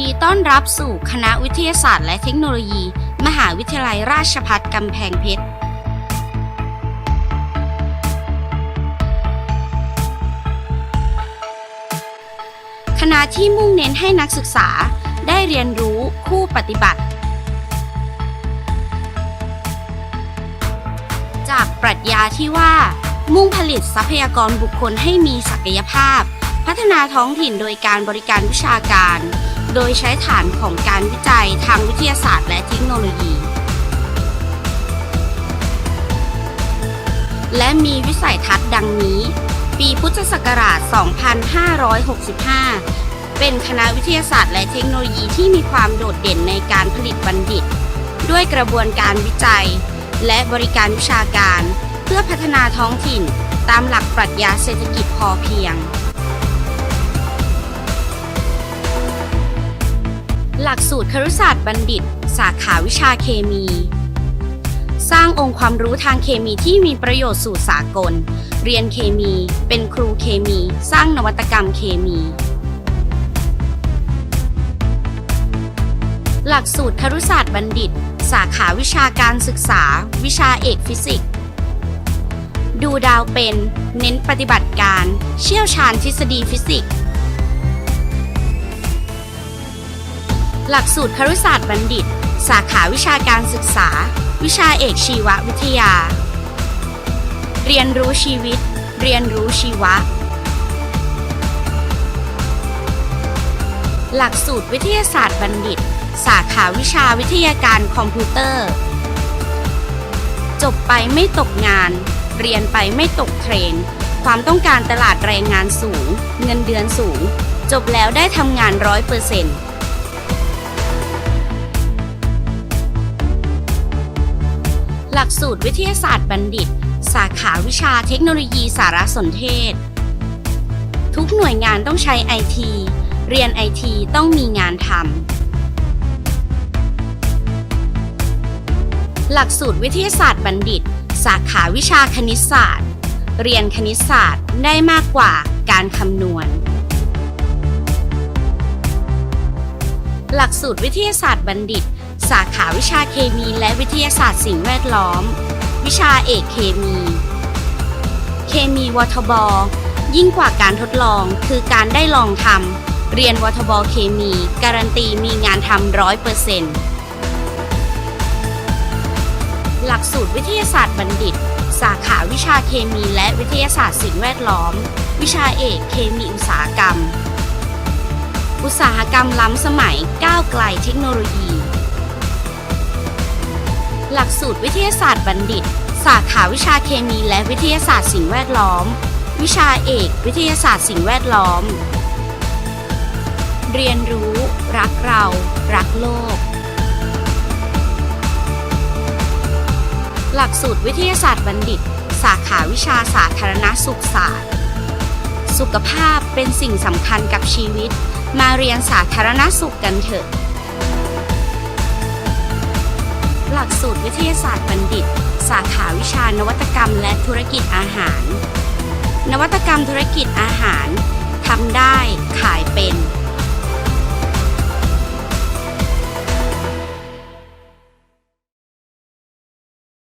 ดีต้อนรับสู่คณะวิทยาศาสตร์และเทคโนโลยี มหาวิทยาลัยราชภัฏกำแพงเพชร คณะที่มุ่งเน้นให้นักศึกษาได้เรียนรู้คู่ปฏิบัติ จากปรัชญาที่ว่า มุ่งผลิตทรัพยากรบุคคลให้มีศักยภาพ พัฒนาท้องถิ่นโดยการบริการวิชาการ โดยใช้ฐานของการวิจัยทางวิทยาศาสตร์และเทคโนโลยี และมีวิสัยทัศน์ดังนี้ ปีพุทธศักราช 2565 เป็นคณะวิทยาศาสตร์และเทคโนโลยีที่มีความโดดเด่นในการผลิตบัณฑิต ด้วยกระบวนการวิจัย และบริการวิชาการ เพื่อพัฒนาท้องถิ่น ตามหลักปรัชญาเศรษฐกิจพอเพียง หลักสูตรครุศาสตร์บัณฑิต สาขาวิชาเคมี สร้างองค์ความรู้ทางเคมีที่มีประโยชน์สู่สากล เรียนเคมี เป็นครูเคมี สร้างนวัตกรรมเคมี หลักสูตรครุศาสตร์บัณฑิต สาขาวิชาการศึกษา วิชาเอกฟิสิกส์ดูดาวเป็น เน้นปฏิบัติการ เชี่ยวชาญทฤษฎีฟิสิกส์ หลักสูตรครุศาสตร์บัณฑิต สาขาวิชาการศึกษา วิชาเอกชีววิทยา เรียนรู้ชีวิต เรียนรู้ชีวะ หลักสูตรวิทยาศาสตร์บัณฑิต สาขาวิชาวิทยาการคอมพิวเตอร์ จบไปไม่ตกงาน เรียนไปไม่ตกเทรน ความต้องการตลาดแรงงานสูง เงินเดือนสูง จบแล้วได้ทำงานร้อยเปอร์เซ็นต์ หลักสูตรวิทยาศาสตร์บัณฑิต สาขาวิชาเทคโนโลยีสารสนเทศ ทุกหน่วยงานต้องใช้ไอทีเรียนไอทีต้องมีงานทำหลักสูตรวิทยาศาสตร์บัณฑิต สาขาวิชาคณิตศาสตร์ เรียนคณิตศาสตร์ได้มากกว่าการคำนวณ หลักสูตรวิทยาศาสตร์บัณฑิต สาขาวิชาเคมีและวิทยาศาสตร์สิ่งแวดล้อม วิชาเอกเคมี เคมีวทบ ยิ่งกว่าการทดลองคือการได้ลองทำเรียนวทบเคมี การันตีมีงานทำร้อยเปอร์เซ็นต์หลักสูตรวิทยาศาสตร์บัณฑิต สาขาวิชาเคมีและวิทยาศาสตร์สิ่งแวดล้อม วิชาเอกเคมีอุตสาหกรรม อุตสาหกรรมล้ำสมัยก้าวไกลเทคโนโลยี หลักสูตรวิทยาศาสตร์บัณฑิต สาขาวิชาเคมีและวิทยาศาสตร์สิ่งแวดล้อม วิชาเอก วิทยาศาสตร์สิ่งแวดล้อม เรียนรู้ รักเรา รักโลก หลักสูตรวิทยาศาสตร์บัณฑิต สาขาวิชาสาธารณสุขศาสตร์ สุขภาพเป็นสิ่งสำคัญกับชีวิต มาเรียนสาธารณสุขกันเถอะ หลักสูตรวิทยาศาสตร์บัณฑิต สาขาวิชานวัตกรรมและธุรกิจอาหาร นวัตกรรมธุรกิจอาหารทำได้ขายเป็น